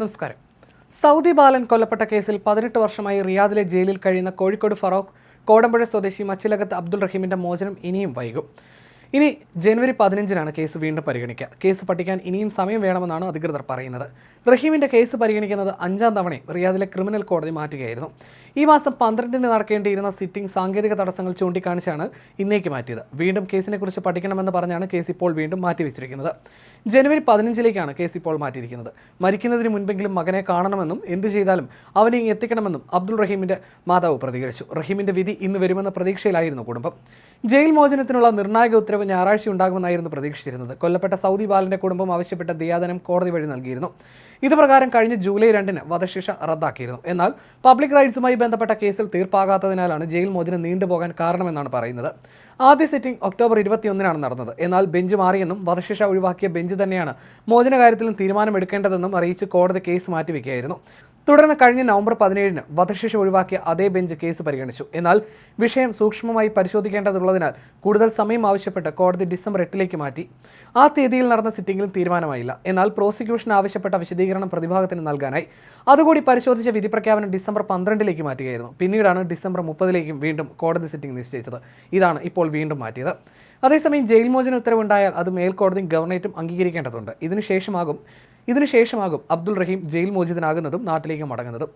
നമസ്കാരം. സൗദി ബാലൻ കൊല്ലപ്പെട്ട കേസിൽ പതിനെട്ട് വർഷമായി റിയാദിലെ ജയിലിൽ കഴിയുന്ന കോഴിക്കോട് ഫറോക്ക് കോടമ്പുഴ സ്വദേശി മച്ചിലകത്ത് അബ്ദുൾ റഹീമിന്റെ മോചനം ഇനിയും വൈകും. ഇനി ജനുവരി പതിനഞ്ചിനാണ് കേസ് വീണ്ടും പരിഗണിക്കുക. കേസ് പഠിക്കാൻ ഇനിയും സമയം വേണമെന്നാണ് അധികൃതർ പറയുന്നത്. റഹീമിന്റെ കേസ് പരിഗണിക്കുന്നത് അഞ്ചാം തവണയും റിയാദിലെ ക്രിമിനൽ കോടതി മാറ്റുകയായിരുന്നു. ഈ മാസം പന്ത്രണ്ടിന് നടക്കേണ്ടിയിരുന്ന സിറ്റിംഗ് സാങ്കേതിക തടസ്സങ്ങൾ ചൂണ്ടിക്കാണിച്ചാണ് ഇന്നേക്ക് മാറ്റിയത്. വീണ്ടും കേസിനെക്കുറിച്ച് പഠിക്കണമെന്ന് പറഞ്ഞാണ് കേസ് ഇപ്പോൾ വീണ്ടും മാറ്റിവെച്ചിരിക്കുന്നത്. ജനുവരി പതിനഞ്ചിലേക്കാണ് കേസ് ഇപ്പോൾ മാറ്റിയിരിക്കുന്നത്. മരിക്കുന്നതിന് മുൻപെങ്കിലും മകനെ കാണണമെന്നും എന്ത് ചെയ്താലും അവനെ എത്തിക്കണമെന്നും അബ്ദുൾ റഹീമിന്റെ മാതാവ് പ്രതികരിച്ചു. റഹീമിന്റെ വിധി ഇന്ന് വരുമെന്ന പ്രതീക്ഷയിലായിരുന്നു കുടുംബം. ജയിൽ മോചനത്തിനുള്ള നിർണായക ഉത്തരവ് ഞായറാഴ്ച ഉണ്ടാകുമെന്നായിരുന്നു പ്രതീക്ഷിച്ചിരുന്നത്. കൊല്ലപ്പെട്ട സൗദി ബാലന്റെ കുടുംബം ആവശ്യപ്പെട്ട ദിയാദനം കോടതി വഴി നൽകിയിരുന്നു. ഇതുപ്രകാരം കഴിഞ്ഞ ജൂലൈ രണ്ടിന് വധശിക്ഷ റദ്ദാക്കിയിരുന്നു. എന്നാൽ പബ്ലിക് റൈറ്റ്സുമായി ബന്ധപ്പെട്ട കേസിൽ തീർപ്പാകാത്തതിനാലാണ് ജയിൽ മോചനം നീണ്ടുപോകാൻ കാരണമെന്നാണ് പറയുന്നത്. ആദ്യ സിറ്റിംഗ് ഒക്ടോബർ ഇരുപത്തിയൊന്നിനാണ് നടന്നത്. എന്നാൽ ബെഞ്ച് മാറിയെന്നും വധശിക്ഷ ഒഴിവാക്കിയ ബെഞ്ച് തന്നെയാണ് മോചന കാര്യത്തിലും തീരുമാനമെടുക്കേണ്ടതെന്നും അറിയിച്ച് കോടതി കേസ് മാറ്റിവെക്കുകയായിരുന്നു. തുടർന്ന് കഴിഞ്ഞ നവംബർ പതിനേഴിന് വധശിക്ഷ ഒഴിവാക്കിയ അതേ ബെഞ്ച് കേസ് പരിഗണിച്ചു. എന്നാൽ വിഷയം സൂക്ഷ്മമായി പരിശോധിക്കേണ്ടതുള്ളതിനാൽ കൂടുതൽ സമയം ആവശ്യപ്പെട്ട് കോടതി ഡിസംബർ എട്ടിലേക്ക് മാറ്റി. ആ തീയതിയിൽ നടന്ന സിറ്റിംഗിൽ തീരുമാനമായില്ല. എന്നാൽ പ്രോസിക്യൂഷൻ ആവശ്യപ്പെട്ട വിശദീകരണം പ്രതിഭാഗത്തിന് നൽകാനായി. അതുകൂടി പരിശോധിച്ച വിധി പ്രഖ്യാപനം ഡിസംബർ പന്ത്രണ്ടിലേക്ക് മാറ്റുകയായിരുന്നു. പിന്നീടാണ് ഡിസംബർ മുപ്പതിലേക്കും വീണ്ടും കോടതി സിറ്റിംഗ് നിശ്ചയിച്ചത്. ഇതാണ് ഇപ്പോൾ വീണ്ടും മാറ്റിയത്. അതേസമയം ജയിൽ മോചന ഉത്തരവുണ്ടായാൽ അത് മേൽക്കോടതി ഗവർണേറ്റും അംഗീകരിക്കേണ്ടതുണ്ട്. ഇതിനുശേഷമാകും ഇതിനുശേഷമാകും അബ്ദുൾ റഹീം ജയിൽ മോചിതനാകുന്നതും നാട്ടിലേക്ക് മടങ്ങുന്നതും.